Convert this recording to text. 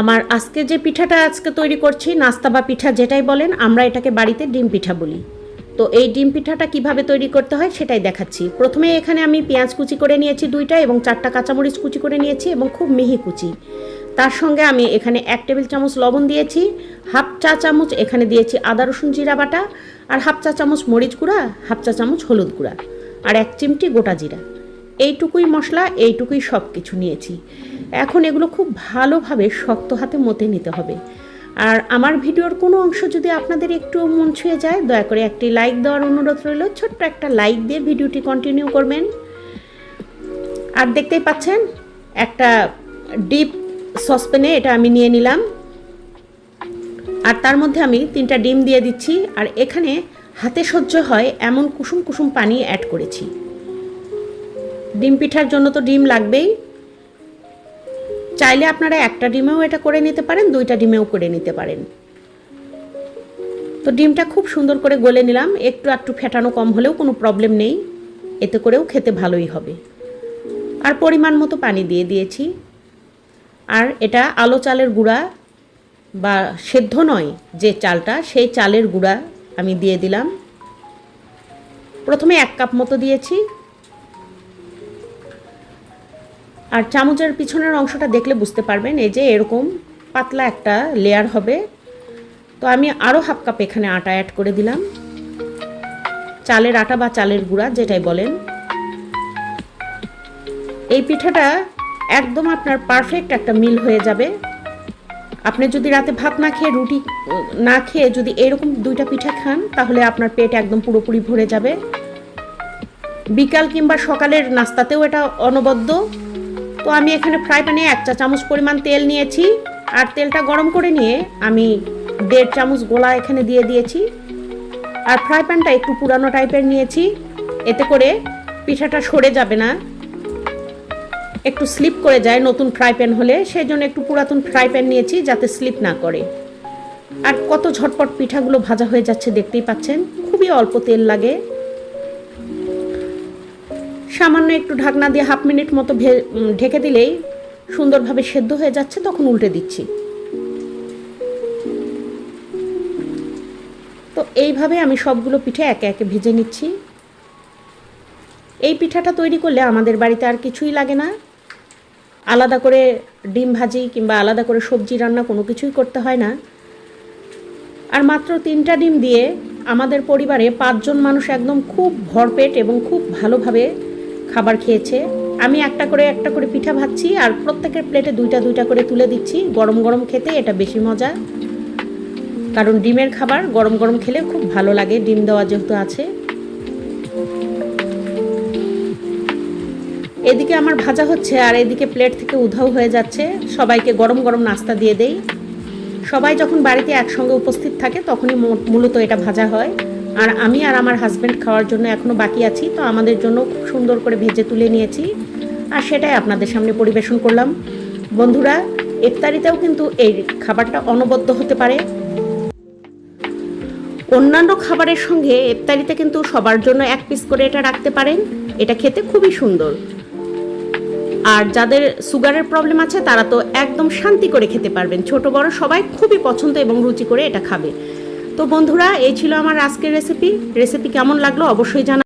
আমার আজকে যে পিঠাটা আজকে তৈরি করছি, নাস্তা বা পিঠা যেটাই বলেন, আমরা এটাকে বাড়িতে ডিম পিঠা বলি। তো এই ডিম পিঠাটা কীভাবে তৈরি করতে হয় সেটাই দেখাচ্ছি। প্রথমে এখানে আমি পেঁয়াজ কুচি করে নিয়েছি দুইটা এবং চারটা কাঁচামরিচ কুচি করে নিয়েছি এবং খুব মিহি কুচি। তার সঙ্গে আমি এখানে এক টেবিল চামচ লবণ দিয়েছি, হাফ চা চামচ এখানে দিয়েছি আদা, রসুন, জিরা বাটা, আর হাফ চা চামচ মরিচ গুঁড়া, হাফ চা চামচ হলুদ গুঁড়া, আর এক চিমটি গোটা জিরা। এইটুকুই মশলা, এইটুকুই সব কিছু নিয়েছি। এখন এগুলো খুব ভালোভাবে শক্ত হাতে মতে নিতে হবে। আর আমার ভিডিওর কোনো অংশ যদি আপনাদের একটু মন ছুঁয়ে যায়, দয়া করে একটি লাইক দেওয়ার অনুরোধ রইল। ছোট্ট একটা লাইক দিয়ে ভিডিওটি কন্টিনিউ করবেন। আর দেখতেই পাচ্ছেন, একটা ডিপ সসপেনে এটা আমি নিয়ে নিলাম। আর তার মধ্যে আমি তিনটা ডিম দিয়ে দিচ্ছি। আর এখানে হাতে সহ্য হয় এমন কুসুম কুসুম পানি অ্যাড করেছি। ডিম পিঠার জন্য তো ডিম লাগবেই। চাইলে আপনারা একটা ডিমেও এটা করে নিতে পারেন, দুইটা ডিমেও করে নিতে পারেন। তো ডিমটা খুব সুন্দর করে গলে নিলাম, একটু একটু ফেটানো কম হলেও কোনো প্রবলেম নেই, এতে করেও খেতে ভালোই হবে। আর পরিমাণ মতো পানি দিয়ে দিয়েছি। আর এটা আলো চালের গুঁড়া বা সেদ্ধ নয়, যে চালটা, সেই চালের গুঁড়া আমি দিয়ে দিলাম। প্রথমে এক কাপ মতো দিয়েছি। আর চামচের পিছনের অংশটা দেখলে বুঝতে পারবেন, এই যে এরকম পাতলা একটা লেয়ার হবে। তো আমি আরও হাফ কাপ এখানে আটা অ্যাড করে দিলাম। চালের আটা বা চালের গুঁড়া, যেটাই বলেন। এই পিঠাটা একদম আপনার পারফেক্ট একটা মিল হয়ে যাবে। আপনি যদি রাতে ভাত না খেয়ে, রুটি না খেয়ে যদি এরকম দুইটা পিঠা খান, তাহলে আপনার পেট একদম পুরোপুরি ভরে যাবে। বিকাল কিংবা সকালের নাস্তাতেও এটা অনবদ্য। তো আমি এখানে ফ্রাই প্যানে এক চা চামচ পরিমাণ তেল নিয়েছি। আর তেলটা গরম করে নিয়ে আমি দেড় চামচ গোলা এখানে দিয়ে দিয়েছি। আর ফ্রাই প্যানটা একটু পুরানো টাইপের নিয়েছি। এতে করে পিঠাটা সরে যাবে না। একটু স্লিপ করে যায় নতুন ফ্রাই প্যান হলে। সেই জন্য একটু পুরাতন ফ্রাই প্যান নিয়েছি যাতে স্লিপ না করে। আর কত ঝটপট পিঠাগুলো ভাজা হয়ে যাচ্ছে দেখতেই পাচ্ছেন। খুবই অল্প তেল লাগে। সামান্য একটু ঢাকনা দিয়ে হাফ মিনিট মতো ঢেকে দিলেই সুন্দরভাবে সেদ্ধ হয়ে যাচ্ছে, তখন উল্টে দিচ্ছি। তো এইভাবে আমি সবগুলো পিঠে একে একে ভেজে নিচ্ছি। এই পিঠাটা তৈরি করলে আমাদের বাড়িতে আর কিছুই লাগে না। আলাদা করে ডিম ভাজি কিংবা আলাদা করে সবজি রান্না কোনো কিছুই করতে হয় না। আর মাত্র তিনটা ডিম দিয়ে আমাদের পরিবারে পাঁচজন মানুষ একদম খুব ভরপেট এবং খুব ভালোভাবে খাবার খেয়েছে। আমি একটা করে একটা করে পিঠা ভাজছি আর প্রত্যেকের প্লেটে দুইটা দুইটা করে তুলে দিচ্ছি। গরম গরম খেতে এটা বেশি মজা। কারণ ডিমের খাবার গরম গরম খেলে খুব ভালো লাগে। ডিম দেওয়া যেহেতু আছে। এদিকে আমার ভাজা হচ্ছে আর এদিকে প্লেট থেকে উধাও হয়ে যাচ্ছে। সবাইকে গরম গরম নাস্তা দিয়ে দেই। সবাই যখন বাড়িতে একসঙ্গে উপস্থিত থাকে, তখনই মূলত এটা ভাজা হয়। আর আমি আর আমার হাজব্যান্ড খাওয়ার জন্য এখনও বাকি আছি, তো আমাদের জন্য খুব সুন্দর করে ভেজে তুলে নিয়েছি। আর সেটাই আপনাদের সামনে পরিবেশন করলাম। বন্ধুরা, ইফতারিতেও কিন্তু এই খাবারটা অনবদ্য হতে পারে। অন্যান্য খাবারের সঙ্গে ইফতারিতে কিন্তু সবার জন্য এক পিস করে এটা রাখতে পারেন। এটা খেতে খুবই সুন্দর। আর যাদের সুগারের প্রবলেম আছে, তারা তো একদম শান্তি করে খেতে পারবেন। ছোট বড় সবাই খুবই পছন্দ এবং রুচি করে এটা খাবে। তো বন্ধুরা এই ছিল আমার আজকের রেসিপি রেসিপি কেমন লাগল অবশ্যই জানা